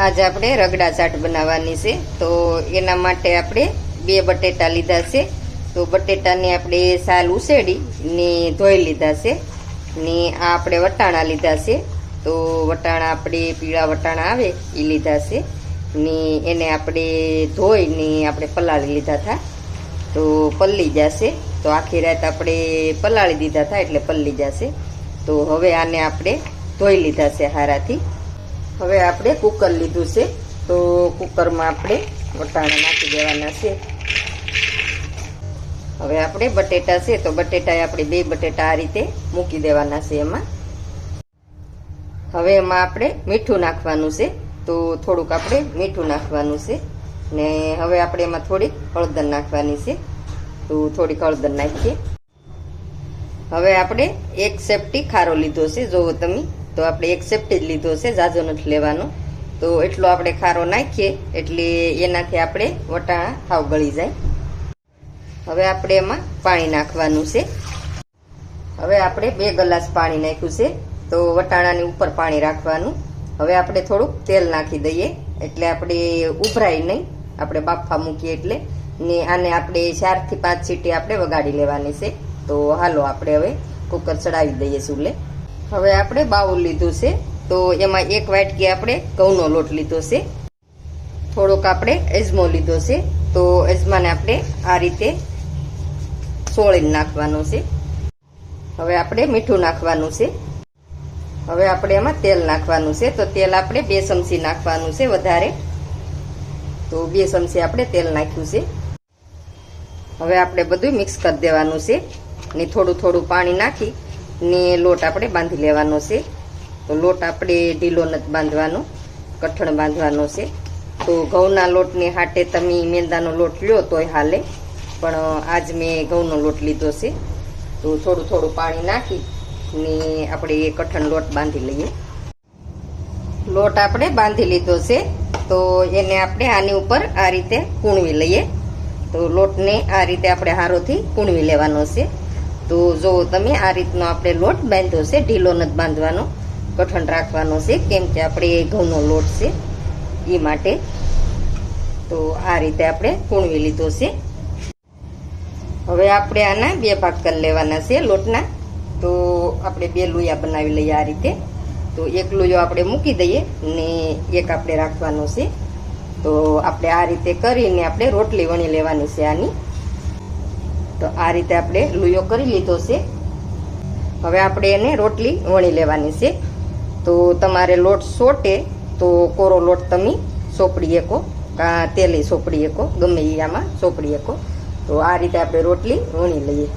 આજે આપણે રગડા ચાટ બનાવવાની છે. તો એના માટે આપણે બે બટેટા લીધા છે. તો બટેટાને આપણે સાલ ઉસેડી ને ધોઈ લીધા છે. ને આ આપણે વટાણા લીધા છે. તો વટાણા આપણે પીળા વટાણા આવે એ લીધા છે. ને એને આપણે ધોઈ ને આપણે પલાળી લીધા હતા. તો પલ્લી જશે. તો આખી રાત આપણે પલાળી દીધા હતા એટલે પલ્લી જશે. તો હવે આને આપણે ધોઈ લીધા છે હારાથી. હવે આપણે કુકર લીધું છે. તો કુકરમાં આપણે વટાણા નાખી દેવાના છે. હવે આપણે બટેટા છે, તો બટેટા આપણે બે બટેટા આ રીતે મૂકી દેવાના છે એમાં. હવે એમાં આપણે મીઠું નાખવાનું છે. તો થોડુંક આપણે મીઠું નાખવાનું છે. ને હવે આપણે એમાં થોડીક હળદર નાખવાની છે. તો થોડીક હળદર નાખીએ. હવે આપણે એક સેફટી ખારો લીધો છે. જોવો તમે. તો આપણે એક સેફટી જ લીધો છે, જાજો નથી લેવાનો. તો એટલો આપણે ખારો નાખીએ, એટલે એનાથી આપણે વટાણા હાવ ગળી જાય. હવે આપણે એમાં પાણી નાખવાનું છે. હવે આપણે બે ગ્લાસ પાણી નાખ્યું છે, તો વટાણાની ઉપર પાણી રાખવાનું. હવે આપણે થોડુંક તેલ નાખી દઈએ, એટલે આપણે ઉભરાય નહીં. આપણે બાફા મૂકીએ એટલે. ને આને આપણે ચારથી પાંચ સીટી આપણે વગાડી લેવાની છે. તો હાલો આપણે હવે કુકર ચડાવી દઈએ ચૂલે. હવે આપણે બાઉલ લીધું છે. તો એમાં એક વાટકી આપણે ઘઉંનો લોટ લીધો છે. થોડોક આપણે અજમો લીધો છે. તો એજમાને આપણે આ રીતે સોળી નાખવાનો છે. હવે આપણે મીઠું નાખવાનું છે. હવે આપણે એમાં તેલ નાખવાનું છે. તો તેલ આપણે બે ચમચી નાખવાનું છે વધારે. તો બે ચમચી આપણે તેલ નાખ્યું છે. હવે આપણે બધું મિક્સ કરી દેવાનું છે. ને થોડું થોડું પાણી નાખી ને લોટ આપણે બાંધી લેવાનો છે. તો લોટ આપણે ઢીલો નથી બાંધવાનો, કઠણ બાંધવાનો છે. તો ઘઉંના લોટની હાટે તમે મેંદાનો લોટ લ્યો તોય હાલે. પણ આજ મેં ઘઉંનો લોટ લીધો છે. તો થોડું થોડું પાણી નાખી ને આપણે એ કઠણ લોટ બાંધી લઈએ. લોટ આપણે બાંધી લીધો છે. તો એને આપણે આની ઉપર આ રીતે કૂણવી લઈએ. તો લોટને આ રીતે આપણે હારોથી કૂણવી લેવાનો છે. તો જો તમે આ રીતનો આપણે લોટ બાંધ્યો છે, ઢીલો નથી બાંધવાનો કઠણ રાખવાનો છે, કેમ કે આપણે ઘઉંનો લોટ છે, એ માટે. તો આ રીતે આપણે કૂણવી લીધો છે. હવે આપણે આના બે ભાગ કરી લેવાના છે લોટના. તો આપણે બે લુયા બનાવી લઈએ આ રીતે. તો એક લુયો આપણે મૂકી દઈએ ને એક આપણે રાખવાનો છે. તો આપણે આ રીતે કરીને આપણે રોટલી વણી લેવાની છે આની. તો આ રીતે આપણે લુયો કરી લીધો છે. હવે આપણે એને રોટલી વણી લેવાની છે. તો તમારે લોટ સોટે તો કોરો લોટ તમે સોપડી શકો, કાં તેલી સોપડી શકો, ગમે એ આમાં સોપડી શકો. તો આ રીતે આપણે રોટલી વણી લઈએ.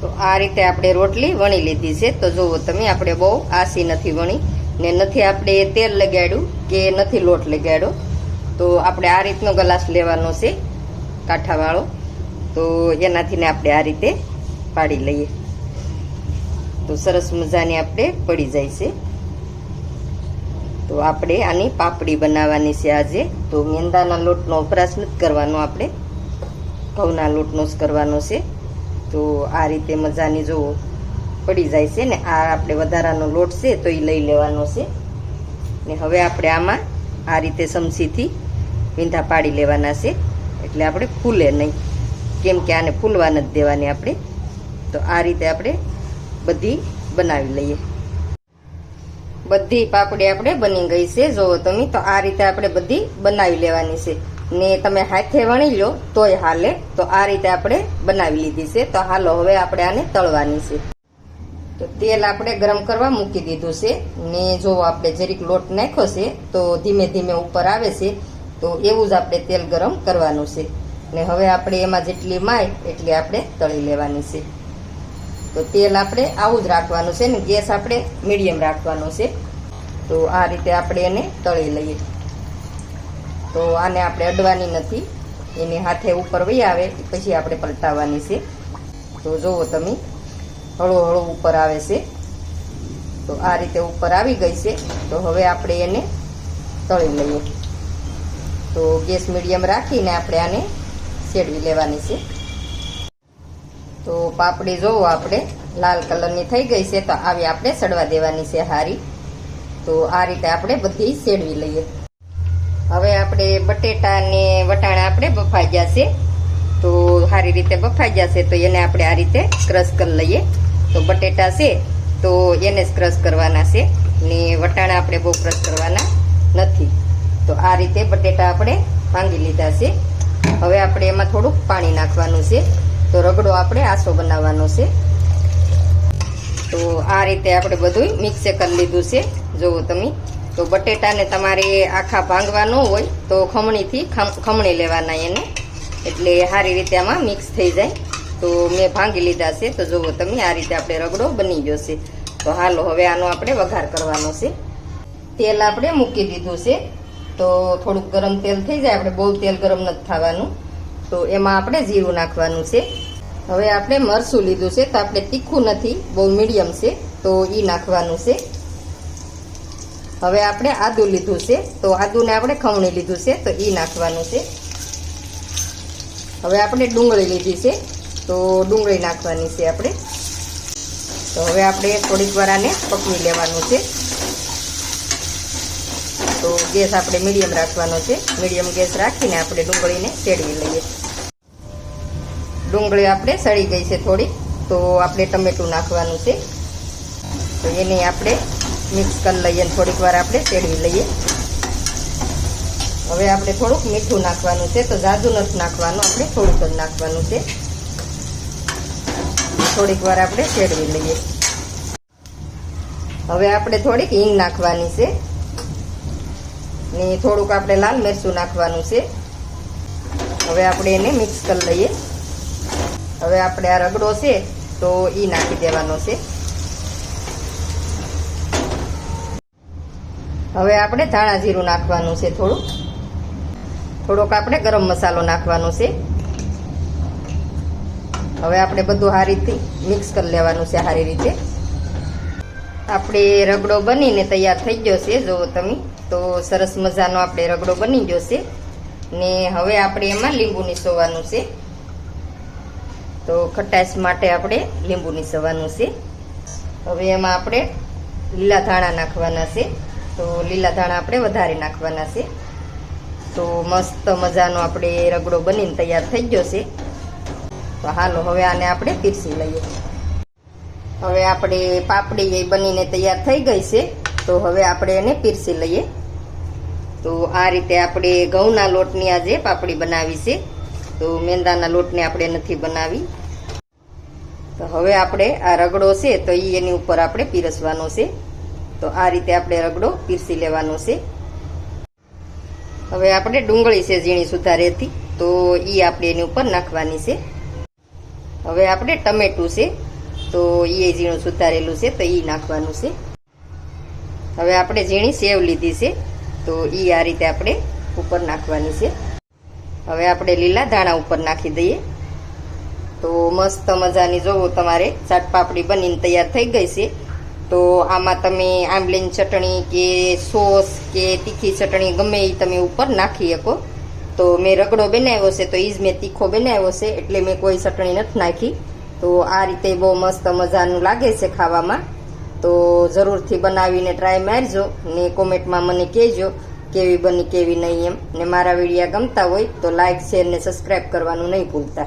તો આ રીતે આપણે રોટલી વણી લીધી છે. તો જુઓ તમે, આપણે બહુ આસી નથી વણી ને નથી આપણે તેલ લગાડ્યું કે નથી લોટ લગાડ્યો. તો આપણે આ રીતનો ગ્લાસ લેવાનો છે, કાંઠાવાળો. તો એનાથી ને આપણે આ રીતે પાડી લઈએ. તો સરસ મજાની આપણે પડી જાય છે. તો આપણે આની પાપડી બનાવવાની છે આજે. તો મેંદાના લોટનો વપરાશ નથી કરવાનો આપણે. ઘઉંના લોટનો જ કરવાનો છે. તો આ રીતે મજાની જો પડી જાય છે ને આ આપણે વધારાનો લોટ છે તો એ લઈ લેવાનો છે. ને હવે આપણે આમાં આ રીતે સમસીથી વીંધા પાડી લેવાના છે. એટલે આપણે ફૂલે નહીં. કેમ કે આને ફૂલવા નથી દેવાની આપણે. તો આ રીતે આપણે બધી બનાવી લઈએ. બધી પાપડી આપણે બની ગઈ છે. જોવો તમે, તો આ રીતે આપણે બધી બનાવી લેવાની છે. ને તમે હાથે વણી લો, તોય હાલે. તો આ રીતે આપણે બનાવી લીધી છે. તો હાલો, હવે આપણે આને તળવાની છે. તો તેલ આપણે ગરમ કરવા મૂકી દીધું છે. ને જો આપણે જરીક લોટ નાખ્યો છે, તો ધીમે ધીમે ઉપર આવે છે. તો એવું જ આપણે તેલ ગરમ કરવાનું છે. ને હવે આપણે એમાં જેટલી માય એટલી આપણે તળી લેવાની છે. તો તેલ આપણે આવું જ રાખવાનું છે ને, ગેસ આપણે મીડિયમ રાખવાનો છે. તો આ રીતે આપણે એને તળી લઈએ. તો આને આપણે અડવાની નથી. એની હાથે ઉપર વહી આવે પછી આપણે પલટાવવાની છે. તો જુઓ તમે હળવો ઉપર આવે છે. તો આ રીતે ઉપર આવી ગઈ છે. તો હવે આપણે એને તળી લઈએ. તો ગેસ મીડિયમ રાખીને આપણે આને શેડવી લેવાની છે. તો પાપડી જોવો આપણે. લાલ કલરની થઈ ગઈ છે તો આવી આપણે સડવા દેવાની છે હારી. તો આ રીતે આપણે બધી શેડવી લઈએ. હવે આપણે બટેટા ને વટાણા આપણે બફાઈ ગયા છે તો સારી રીતે બફાઈ ગયા છે તો એને આપણે આ રીતે ક્રશ કરી લઈએ. તો બટેટા છે તો એને જ ક્રશ કરવાના છે. ને વટાણા આપણે બહુ ક્રશ કરવાના નથી. તો આ રીતે બટેટા આપણે ભાંગી લીધા છે. હવે આપણે એમાં થોડુંક પાણી નાખવાનું છે. તો રગડો આપણે આસો બનાવવાનો છે. તો આ રીતે આપણે બધું મિક્સ કરી લીધું છે. જુઓ તમે. તો બટેટાને તમારે આખા ભાંગવા ન હોય તો ખમણીથી ખમ- ખમણી લેવાના એને. એટલે સારી રીતે આમાં મિક્સ થઈ જાય. તો મેં ભાંગી લીધા છે. તો જુઓ તમે, આ રીતે આપણે રગડો બની ગયો છે. તો હાલો, હવે આનો આપણે વઘાર કરવાનો છે. તેલ આપણે મૂકી દીધું છે. તો થોડુંક ગરમ તેલ થઈ જાય, આપણે બહુ તેલ ગરમ નથી થવાનું. તો એમાં આપણે જીરું નાખવાનું છે. હવે આપણે મરસું લીધું છે, તો આપણે તીખું નથી, બહુ મીડિયમ છે, તો એ નાખવાનું છે. હવે આપણે આદુ લીધું છે, તો આદુને આપણે ખમણી લીધું છે, તો એ નાખવાનું છે. હવે આપણે ડુંગળી લીધી છે, તો ડુંગળી નાખવાની છે આપણે. તો હવે આપણે થોડીક વાર આને પકવી લેવાનું છે. ગેસ આપણે મીડિયમ રાખવાનો છે. મીડિયમ ગેસ રાખીને આપણે ડુંગળીને ચેડવી લઈએ. ડુંગળી આપણે સળી ગઈ છે થોડી તો આપણે ટમેટું નાખવાનું છે. તો એને આપણે મિક્સ કરી લઈએ થોડીક વાર આપણે ચેડવી લઈએ. હવે આપણે થોડુંક મીઠું નાખવાનું છે, તો જાજુ નથી નાખવાનું, આપણે થોડુંક જ નાખવાનું છે. થોડીક વાર આપણે ચેડવી લઈએ. હવે આપણે થોડીક હિંગ નાખવાની છે. ને થોડુંક આપણે લાલ મરચું નાખવાનું છે. હવે આપણે એને મિક્સ કરી લઈએ. હવે આપણે આ રગડો છે તો એ નાખી દેવાનો છે. હવે આપણે ધાણા જીરું નાખવાનું છે થોડુંક. થોડોક આપણે ગરમ મસાલો નાખવાનો છે. હવે આપણે બધું સારીથી મિક્સ કરી લેવાનું છે સારી રીતે. આપણે રગડો બનીને તૈયાર થઈ ગયો છે, જુઓ તમે. તો સરસ મજાનો આપણે રગડો બની ગયો છે. ને હવે આપણે એમાં લીંબુ નીસોવાનું છે. તો ખટાશ માટે આપણે લીંબુ નીસવાનું છે. હવે એમાં આપણે લીલા ધાણા નાખવાના છે. તો લીલા ધાણા આપણે વધારે નાખવાના છે. તો મસ્ત મજાનો આપણે રગડો બનીને તૈયાર થઈ ગયો છે. તો હાલો, હવે આને આપણે પીરસી લઈએ. હવે આપણે પાપડી એ બનીને તૈયાર થઈ ગઈ છે, તો હવે આપણે એને પીરસી લઈએ. તો આ રીતે આપણે ઘઉંના લોટની આજે પાપડી બનાવી છે, તો મેંદાના લોટને આપણે નથી બનાવી. તો હવે આપણે આ રગડો છે, તો એ એની ઉપર આપણે પીરસવાનો છે. તો આ રીતે આપણે રગડો પીરસી લેવાનો છે. હવે આપણે ડુંગળી છે ઝીણી સુધારેથી, તો એ આપણે એની ઉપર નાખવાની છે. હવે આપણે ટમેટું છે તો એ ઝીણું સુધારેલું છે, તો એ નાખવાનું છે. હવે આપણે ઝીણી સેવ લીધી છે, તો એ આ રીતે આપણે ઉપર નાખવાની છે. હવે આપણે લીલા ધાણા ઉપર નાખી દઈએ. તો મસ્ત મજાની જોવો તમારે ચાટ પાપડી બનીને તૈયાર થઈ ગઈ છે. તો આમાં તમે આંબલીની ચટણી કે સોસ કે તીખી ચટણી ગમે એ તમે ઉપર નાખી શકો. તો મેં રગડો બનાવ્યો છે, તો એ જ મેં તીખો બનાવ્યો છે, એટલે મેં કોઈ ચટણી નથી નાખી. તો આ રીતે બહુ મસ્ત મજાનું લાગે છે ખાવામાં. તો જરૂરથી બનાવીને ટ્રાય મારજો ને કોમેન્ટમાં મને કહેજો કેવી બની, કેવી નહીં એમ. ને મારા વિડીયા ગમતા હોય તો લાઇક શેર ને સબસ્ક્રાઈબ કરવાનું નહીં ભૂલતા.